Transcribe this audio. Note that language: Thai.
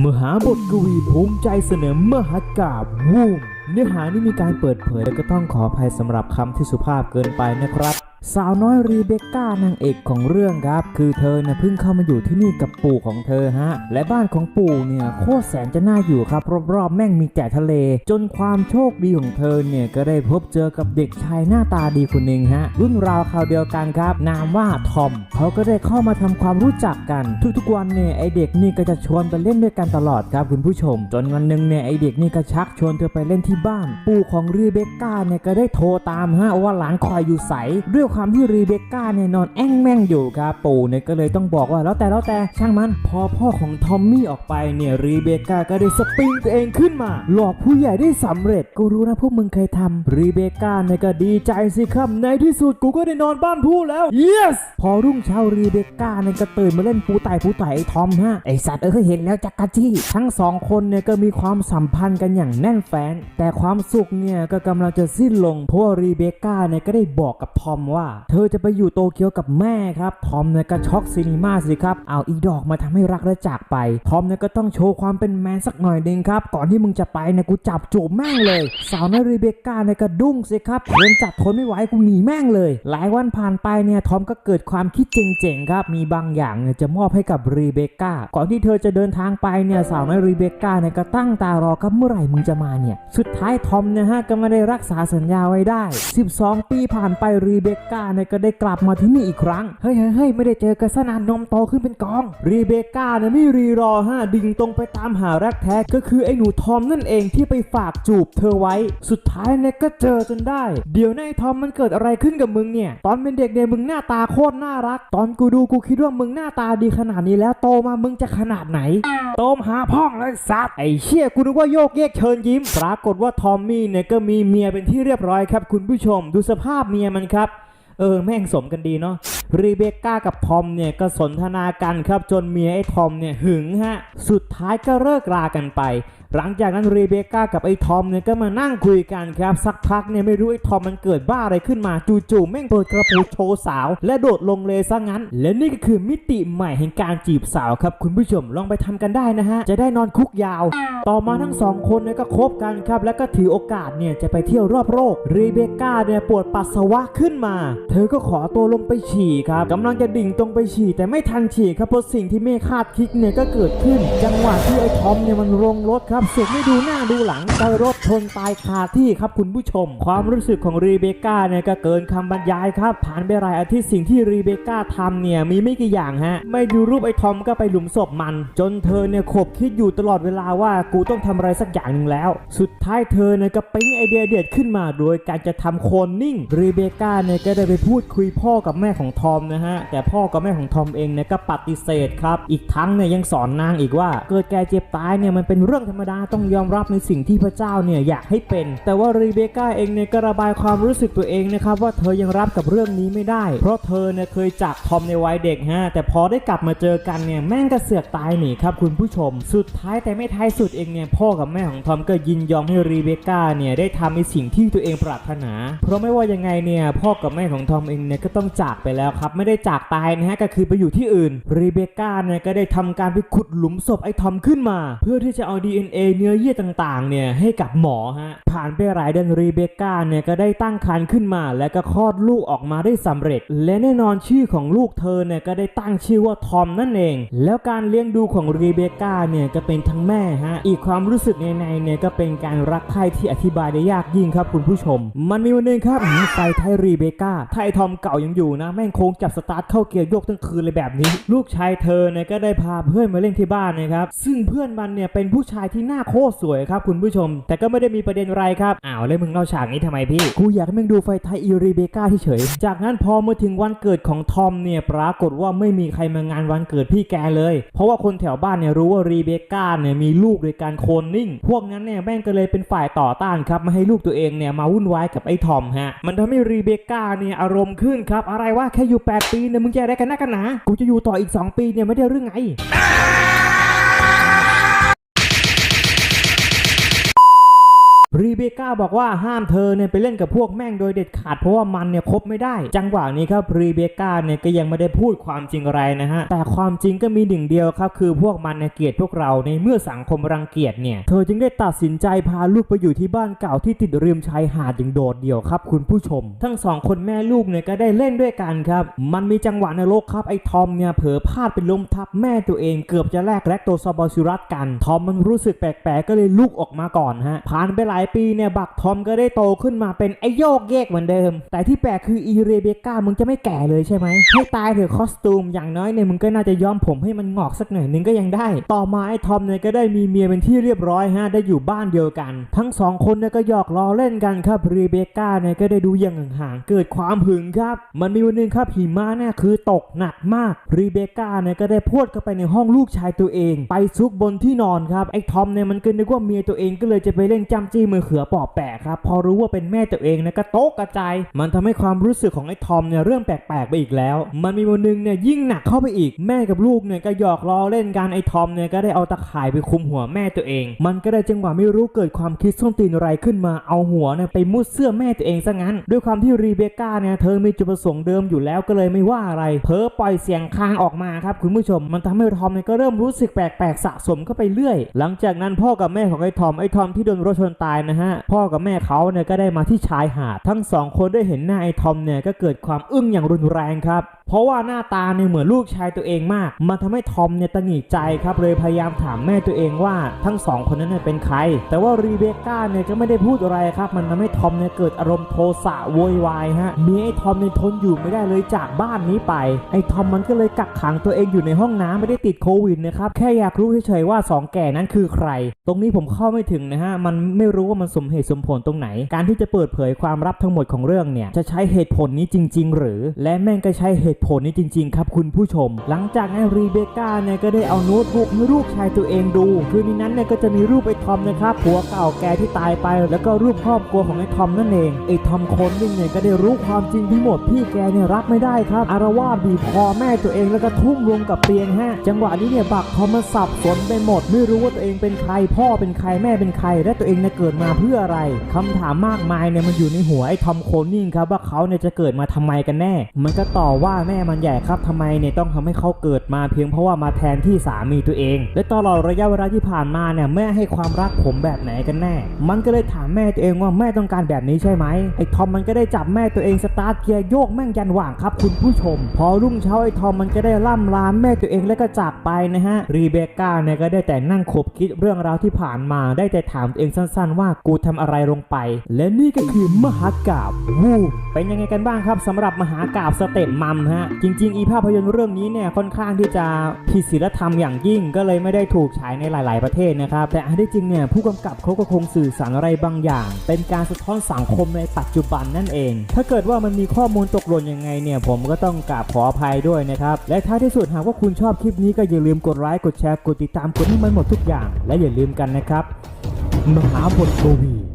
มหาบทกวีภูมิใจเสนอมหากาบวูมเนื้อหานี้มีการเปิดเผยและก็ต้องขออภัยสำหรับคำที่สุภาพเกินไปนะครับ สาวน้อยรีเบคก้านางเอกของเรื่องครับ คือเธอน่ะเพิ่งเข้ามาอยู่ที่นี่กับปู่ของเธอฮะ และบ้านของปู่เนี่ยโคตรแสนจะน่าอยู่ครับ รอบๆแม่งมีแต่ทะเล จนความโชคดีของเธอเนี่ยก็ได้พบเจอกับเด็กชายหน้าตาดีคนหนึ่งฮะ รุ่นราวคราวเดียวกันครับ นามว่าทอมเขาก็ได้เข้ามาทำความรู้จักกัน ทุกๆวันเนี่ยไอเด็กนี่ก็จะชวนไปเล่นด้วยกันตลอดครับคุณผู้ชม จนวันหนึ่งเนี่ยไอเด็กนี่ก็ชักชวนเธอไปเล่นที่บ้าน ปู่ของรีเบคก้าเนี่ยก็ได้โทรตามฮะว่าหลานคอยอยู่ใสด้วยความที่รีเบคก้าเนี่ยนอนแอ้งแม่งอยู่ครับปู่เนี่ยก็เลยต้องบอกว่าแล้วแต่แล้วแต่ช่างมัน พอพ่อของทอมมี่ออกไปเนี่ยรีเบคก้าก็ได้สปริงตัวเองขึ้นมา หลอกผู้ใหญ่ได้สำเร็จกูรู้นะพวกมึงเคยทำรีเบคก้าเนี่ยก็ดีใจสิครับในที่สุดกูก็ได้นอนบ้านผู้แล้ว yes พอรุ่งเช้ารีเบคก้าเนี่ยก็ตื่นมาเล่นปูไต่ปูไต่ไอ้ทอมฮะไอสัตว์เออเห็นแล้วจักกะจี้ทั้งสองคนเนี่ยก็มีความสัมพันธ์กันอย่างแน่นแฟ้นแต่ความสุขเนี่ยก็กำลังจะสิ้นลงเพราะรีเบคก้าเนี่ยก็ได้บอกกับทอมว่าเธอจะไปอยู่โตเกียวกับแม่ครับทอมเนี่ยก็ช็อกซีนีมาสิครับเอาอีดอกมาทำให้รักและจากไปทอมเนี่ยก็ต้องโชว์ความเป็นแมนสักหน่อยหนึงครับก่อนที่มึงจะไปเนี่ยกูจับจูบแม่งเลย สาวน้อยรีเบคก้าเนี่ยก็ดุ้งสิครับทนจับทนไม่ไหวกูหนีแม่งเลย หลายวันผ่านไปเนี่ยทอมก็เกิดความคิดเจ๋งๆครับมีบางอย่างเนี่ยจะมอบให้กับรีเบคก้าก่อนที่เธอจะเดินทางไปเนี่ยสาวน้อยรีเบคก้าเนี่ยก็ตั้งตารอครับเมื่อไหร่มึงจะมาเนี่ยสุดท้ายทอมเนี่ยฮะก็ไม่ได้รักษาสัญญาไว้ได้ 12 ปีผ่านไปรีเบคก้าเนี่ยก็ได้กลับมาที่นี่อีกครั้ง เฮ้ยเฮ้ยไม่ได้เจอกันสนานนมโตขึ้นเป็นกอง รีเบคก้าเนี่ยไม่รีรอฮะดิ่งตรงไปตามหารักแท้ก็คือไอ้หนูทอมนั่นเองที่ไปฝากจูบเธอไว้ สุดท้ายเนี่ยก็เจอจนได้ เดี๋ยวนะไอ้ทอมมันเกิดอะไรขึ้นกับมึงเนี่ย ตอนเป็นเด็กเนี่ยมึงหน้าตาโคตรน่ารัก ตอนกูดูกูคิดว่ามึงหน้าตาดีขนาดนี้แล้วโตมามึงจะขนาดไหน โตมหาพ่องเลยสัตว์ไอ้เชี่ยกูนึกว่าโยกเยกเชิญยิ้ม ปรากฏว่าทอมมี่เนี่ยก็มีเมียเป็นที่เรียบร้อยครับ คุณผู้ชมดูสภาพเมียมันครับ เออแม่งสมกันดีเนาะรีเบคก้ากับทอมเนี่ยก็สนทนากันครับจนเมียไอ้ทอมเนี่ยหึงฮะสุดท้ายก็เลิกรากันไป หลังจากนั้นรีเบคก้ากับไอ้ทอมเนี่ยก็มานั่งคุยกันครับสักพักเนี่ยไม่รู้ไอ้ทอมมันเกิดบ้าอะไรขึ้นมาจู่ๆแม่งเปิดกระโปรงโชว์สาว และโดดลงเลยซะงั้น และนี่ก็คือมิติใหม่แห่งการจีบสาวครับ คุณผู้ชมลองไปทำกันได้นะฮะ จะได้นอนคุกยาว ต่อมาทั้งสองคนเนี่ยก็คบกันครับ แล้วก็ถือโอกาสเนี่ยจะไปเที่ยวรอบโลกรีเบคก้าเนี่ยปวดปัสสาวะขึ้นมา เธอก็ขอตัวลงไปฉี่ครับกำลังจะดิ่งตรงไปฉี่แต่ไม่ทันฉี่ครับเพราะสิ่งที่ไม่คาดคิดเนี่ยก็เกิดขึ้น จังหวะที่ไอ้ทอมเนี่ยมันลงรถครับเสือกไม่ดูหน้าดูหลังแต่รถชนตายคาที่ครับคุณผู้ชม ความรู้สึกของรีเบคก้าเนี่ยก็เกินคำบรรยายครับผ่านไปหลายอาทิตย์สิ่งที่รีเบคก้าทำเนี่ยมีไม่กี่อย่างฮะ ไม่ดูรูปไอ้ทอมก็ไปหลุมศพมัน จนเธอเนี่ยขบคิดอยู่ตลอดเวลาว่ากูต้องทำอะไรสักอย่างหนึ่งแล้ว สุดท้ายเธอเนี่ยก็ปิ๊งไอเดียเด็ดขึ้นมาโดยการจะทำโคนนิ่งรีเบคก้าเนี่ยก็ได้ไปพูดคุยพ่อกับแม่ของทอมนะฮะแต่พ่อกับแม่ของทอมเองเนี่ยก็ปฏิเสธครับอีกทั้งเนี่ยยังสอนนางอีกว่าเกิดแก่เจ็บตายเนี่ยมันเป็นเรื่องธรรมดาต้องยอมรับในสิ่งที่พระเจ้าเนี่ยอยากให้เป็น แต่ว่ารีเบคก้าเองเนี่ยก็ระบายความรู้สึกตัวเองนะครับว่าเธอยังรับกับเรื่องนี้ไม่ได้ เพราะเธอเนี่ยเคยจากทอมในวัยเด็กฮะแต่พอได้กลับมาเจอกันเนี่ยแม่งก็เสือกตายหนีครับคุณผู้ชม สุดท้ายแต่ไม่ท้ายสุดเองเนี่ยพ่อกับแม่ของทอมก็ยินยอมให้รีเบคก้าเนี่ยได้ทำในสิ่งที่ตัวเองปรารถนา เพราะไม่ว่ายังไงเนี่ยพ่อกับแม่ของทอมเองเนี่ยก็ต้องจากไปแล้วครับไม่ได้จากตายนะฮะก็คือไปอยู่ที่อื่นรีเบคก้าเนี่ยก็ได้ทำการไปขุดหลุมศพไอ้ทอมขึ้นมา เพื่อที่จะเอา DNA เนื้อเยื่อต่างๆเนี่ยให้กับหมอฮะผ่านไปหลายเดือนรีเบคก้าเนี่ยก็ได้ตั้งครรภ์ขึ้นมา และก็คลอดลูกออกมาได้สำเร็จ และแน่นอนชื่อของลูกเธอเนี่ยก็ได้ตั้งชื่อว่าทอมนั่นเอง แล้วการเลี้ยงดูของรีเบคก้าเนี่ยก็เป็นทั้งแม่ฮะอีกความรู้สึกในในเนี่ยก็เป็นการรักใคร่ที่อธิบายได้ยากยิ่งครับคุณผู้ชม มันมีวันหนึงครับไฟไทยรีเบก้าไทยทอมเก่ายังอยู่นะแม่งโค้งจับสตาร์ทเข้าเกียร์โยกทั้งคืนเลยแบบนี้ ลูกชายเธอเนี่ยก็ได้พาเพื่อนมาเล่นที่บ้านนะครับซึ่งเพื่อนมันเนี่ยเป็นผู้ชายที่หน้าโคตรสวยครับคุณผู้ชม แต่ก็ไม่ได้มีประเด็นอะไรครับอ้าวแล้วมึงเล่าฉากนี้ทำไมพี่กูอยากให้มึงดูไฟไทยอีรีเบคก้าที่เฉย จากนั้นพอมาถึงวันเกิดของทอมเนี่ยปรากฏว่าไม่มีใครมางานวันเกิดพี่แกเลย เพราะว่าคนแถวบ้านเนี่ยรู้ว่ารีเบคก้าเนี่ยมีลูกโดยการโคนนิ่ง พวกนั้นเนี่ยแม่งก็เลยเป็นฝ่ายต่อต้านครับไม่ให้ลูกตัวเองเนี่ยมาวุ่นวายกับไอ้ทอมฮะมันทำให้รีเบคก้าเนี่ยอารมณ์ขึ้นครับอะไรวะแค่อยู่ 8 ปีเนี่ยมึงจะอะไรกันนักกันหนากูจะอยู่ต่ออีก 2 ปีเนี่ยไม่ได้เรื่องไง รีเบก้าบอกว่าห้ามเธอเนี่ยไปเล่นกับพวกแม่งโดยเด็ดขาดเพราะว่ามันเนี่ยคบไม่ได้ จังหวะนี้ครับรีเบก้าเนี่ยก็ยังไม่ได้พูดความจริงอะไรนะฮะ แต่ความจริงก็มีหนึ่งเดียวครับ คือพวกมันเนี่ยเกลียดพวกเราในเมื่อสังคมรังเกียจเนี่ย เธอจึงได้ตัดสินใจพาลูกไปอยู่ที่บ้านเก่าที่ติดริมชายหาดอย่างโดดเดี่ยวครับ คุณผู้ชม ทั้งสองคนแม่ลูกเนี่ยก็ได้เล่นด้วยกันครับ มันมีจังหวะในโลกครับไอ้ทอมเนี่ยเผลอพลาดไปล้มทับแม่ตัวเองเกือบจะแลกแลคโตซอบอซิรัสกัน ทอมมันรู้สึกแปลกๆก็เลยลุกออกมาก่อนฮะผ่านไปหลายปีเนี่ยบักทอมก็ได้โตขึ้นมาเป็นไอโยกเยกเหมือนเดิม แต่ที่แปลกคืออีเรเบก้ามึงจะไม่แก่เลยใช่ไหมให้ตายเถอะคอสตูมอย่างน้อยเนี่ยมึงก็น่าจะย้อมผมให้มันงอกสักหน่อยนึงก็ยังได้ ต่อมาไอ้ทอมเนี่ยก็ได้มีเมียเป็นที่เรียบร้อยฮะได้อยู่บ้านเดียวกัน ทั้งสองคนเนี่ยก็หยอกล้อเล่นกันครับเรเบก้าเนี่ยก็ได้ดูอย่างห่างๆเกิดความหึงครับ มันมีวันหนึงครับหิมะเนี่ยคือตกหนักมากเรเบก้าเนี่ยก็ได้พูดเข้าไปในห้องลูกชายตัวเอง ไปซุกบนที่นอนครับไอ้ทอมเนี่ยมันก็นึกว่าเมียตัวเองก็เลยจะไปเล่นจ้ำจี้มอเขือปอบแปะครับ พอรู้ว่าเป็นแม่ตัวเองนะก็โต๊ะกระจาย มันทำให้ความรู้สึกของไอ้ทอมเนี่ยเริ่มแปลกๆไปอีกแล้ว มันมีวันหนึงเนี่ยยิ่งหนักเข้าไปอีก แม่กับลูกเนี่ยก็หยอกล้อเล่นกันไอ้ทอมเนี่ยก็ได้เอาตะข่ายไปคุมหัวแม่ตัวเอง มันก็ได้จังหวะไม่รู้เกิดความคิดส้นตีนอะไรขึ้นมาเอาหัวเนี่ยไปมุดเสื้อแม่ตัวเองซะงั้น ด้วยความที่รีเบคก้าเนี่ยเธอมีจุดประสงค์เดิมอยู่แล้วก็เลยไม่ว่าอะไรเพ้อปล่อยเสียงคางออกมาครับคุณผู้ชม มันทำให้ทอมเนี่ยก็เริ่มรู้สึกแปลกๆสะสมเข้าไปเรื่อย หลังจากนั้นพ่อกับแม่ของไอ้ทอมไอ้ทอมที่โดนรถชนตายนะฮะพ่อกับแม่เขาเนี่ยก็ได้มาที่ชายหาดทั้งสองคนได้เห็นหน้าไอ้ทอมเนี่ยก็เกิดความอึ้งอย่างรุนแรงครับเพราะว่าหน้าตาเนี่ยเหมือนลูกชายตัวเองมาก มันทำให้ทอมเนี่ยตังหงิดใจครับเลยพยายามถามแม่ตัวเองว่าทั้งสองคนนั้นเนี่ยเป็นใคร แต่ว่ารีเบคก้าเนี่ยก็ไม่ได้พูดอะไรครับ มันทำให้ทอมเนี่ยเกิดอารมณ์โทสะโวยวายฮะเมียไอ้ทอมเนี่ยทนอยู่ไม่ได้เลยจากบ้านนี้ไป ไอ้ทอมมันก็เลยกักขังตัวเองอยู่ในห้องน้ำไม่ได้ติดโควิดนะครับ แค่อยากรู้เฉยๆว่าสองแก่นั้นคือใคร ตรงนี้ผมเข้าไม่ถึงนะฮะ มันไม่รู้ว่ามันสมเหตุสมผลตรงไหน การที่จะเปิดเผยความลับทั้งหมดของเรื่องเนี่ย จะใช้เหตุผลนี้จริง ๆ หรือ และแม่งก็ใช้เหตุผลนี้จริง ๆ ครับคุณผู้ชม หลังจากนั้นรีเบคก้าเนี่ยก็ได้เอาโน้ตบุ๊กให้ลูกชายตัวเองดู คือในนั้นเนี่ยก็จะมีรูปไอ้ทอมนะครับผัวเก่าแกที่ตายไป แล้วก็รูปครอบครัวของไอ้ทอมนั่นเองไอ้ทอมคนนึงเนี่ยก็ได้รู้ความจริงทั้งหมดพี่แกเนี่ยรับไม่ได้ครับอารวาสบีบคอแม่ตัวเองแล้วก็ทุ่มลงกับเตียงฮะจังหวะนี้เนี่ยบักทอมมันสับสนไปหมด ไม่รู้ว่าตัวเองเป็นใครพ่อเป็นใครแม่เป็นใคร และตัวเองเนี่ยเกิดมาเพื่ออะไรคำถามมากมายเนี่ยมันอยู่ในหัวไอ้ทอมโคนิ่งครับว่าเขาเนี่ยจะเกิดมาทำไมกันแน่ มันก็ต่อว่าแม่มันใหญ่ครับทำไมเนี่ยต้องทำให้เขาเกิดมาเพียงเพราะว่ามาแทนที่สามีตัวเอง และตลอดระยะเวลาที่ผ่านมาเนี่ยแม่ให้ความรักผมแบบไหนกันแน่ มันก็เลยถามแม่ตัวเองว่าแม่ต้องการแบบนี้ใช่ไหมไอ้ทอมมันก็ได้จับแม่ตัวเองสตาร์ทเกียร์โยกแม่งยันหว่างครับคุณผู้ชม พอรุ่งเช้าไอ้ทอมมันก็ได้ล่ำลาแม่ตัวเองแล้วก็จากไปนะฮะรีเบคก้าเนี่ยก็ได้แต่นั่งคบคิดเรื่องราวที่ผ่านมาได้แต่ถามตัวเองสั้นๆ ว่ากูทำอะไรลงไป และนี่ก็คือมหากาบวูเป็นยังไงกันบ้างครับสำหรับมหากาบสเต็ปมัมฮะ จริง ๆ อีภาพยนตร์เรื่องนี้เนี่ยค่อนข้างที่จะผิดศีลธรรมอย่างยิ่ง ก็เลยไม่ได้ถูกฉายในหลาย ๆ ประเทศนะครับ แต่อันที่จริงเนี่ยผู้กำกับเขาก็คงสื่อสารอะไรบางอย่าง เป็นการสะท้อนสังคมในปัจจุบันนั่นเอง ถ้าเกิดว่ามันมีข้อมูลตกหล่นยังไงเนี่ยผมก็ต้องกราบขออภัยด้วยนะครับ และท้ายที่สุดหากว่าคุณชอบคลิปนี้ก็อย่าลืมกดไลค์กดแชร์กดติดตามกดให้มันหมดทุกอย่าง และอย่าลืมกันนะครับมหาบทกวี